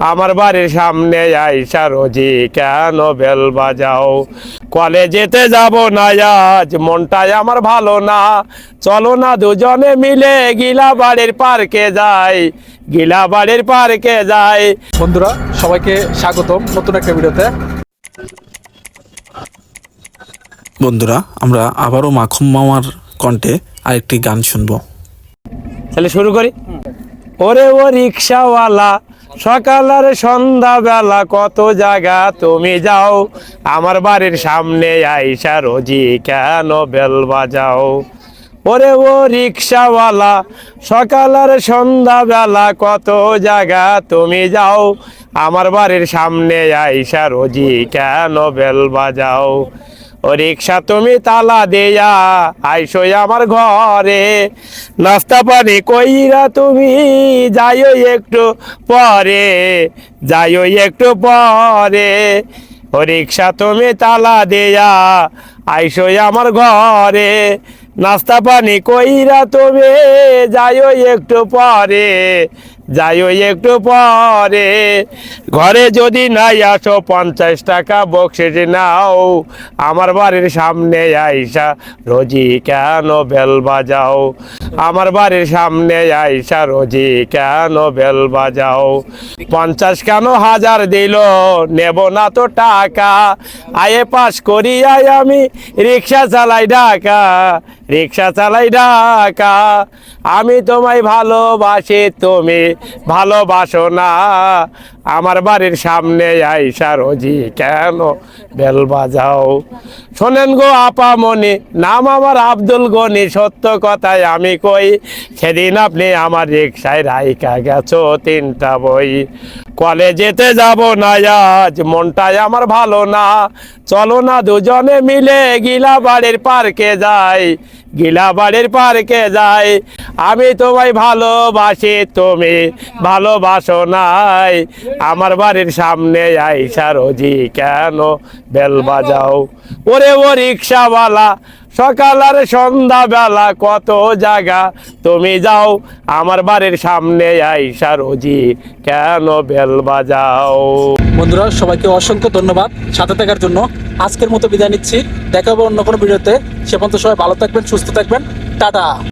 আমার বাড়ির সামনে আইসা রোজি কেন বেল বাজাও? কলেজেতে যাব না আজ মনটাই আমার ভালো না। চলো না দুজনে মিলে গিলা বাড়ির পার্কে যাই গিলা বাড়ির পার্কে যাই। বন্ধুরা সবাইকে স্বাগতম নতুন একটা ভিডিওতে। বন্ধুরা আমরা আবারও মাখুম মামার কণ্ঠে আরেকটি গান শুনব। তাহলে শুরু করি। ওরে ও রিক্সাওয়ালা সকাল আর সন্ধ্যা বেলা কত জায়গা তুমি যাও? আমার বাড়ির সামনে আইসা রোজি কেন বেল বাজাও? ওরে ও রিক্সাওয়ালা সকাল আর সন্ধ্যা বেলা কত জায়গা তুমি যাও? আমার বাড়ির সামনে আইসা রোজি কেন বেল বাজাও? রিক্সা তুমি তালা দেয়া, আইসো আমার ঘরে। নাস্তা পানি কইরা তুমি যাইও একটু পরে, যাইও একটু পরে। ও রিক্সা তুমি তালা দেয়া, আইসো আমার ঘরে। নাস্তা পানি কইরা তুমি যাইও একটু পরে যাইও একটু পরে। ঘরে যদি নাই আসো পঞ্চাশ টাকা বক্সিস নাও। আমার বাড়ির সামনে আইসা রোজি কেন বেল বাজাও? আমার বাড়ির সামনে আইসা রোজি কেন বেল বাজাও? পঞ্চাশ কেন হাজার দিল? নেব না তো টাকা। আয়ে করি আয় আমি রিক্সা চালাই ঢাকা, রিক্সা চালাই ঢাকা। আমি তোমায় ভালোবাসি, তুমি ভালোবাসো না। আমার বাড়ির সামনে আইসা রোজি কেন বেল বাজাও? শোনেন গো আপামনি, নাম আমার আব্দুল গনি, সত্য কথায় আমি কই, সেদিন আপনি আমার রিক্সায় রাইকা গেছো তিনটা বই। কলেজেতে যাব না আজ, মনটাই আমার ভালো না। চলো না দুজনে মিলে গিলা বাড়ির পার্কে যাই। গিলা বাড়ির পার্কে যাই। আমি তোমায় ভালোবাসি, তুমি ভালোবাসো নাই। আমার বাড়ির সামনে আইসা রোজি কেন বেল বাজাও? ওরে ও রিক্সাওয়ালা, সকাল আর সন্ধ্যা বেলা কত জায়গা তুমি যাও। আমার বাড়ির সামনে আইসা রোজি কেন বেল বাজাও? বন্ধুরা, সবাইকে অসংখ্য ধন্যবাদ সাথে থাকার জন্য। আজকের মতো বিদায় নিচ্ছি। দেখা হবে অন্য কোনো ভিডিওতে। সে পর্যন্ত সবাই ভালো থাকবেন সুস্থ থাকবেন। টাটা।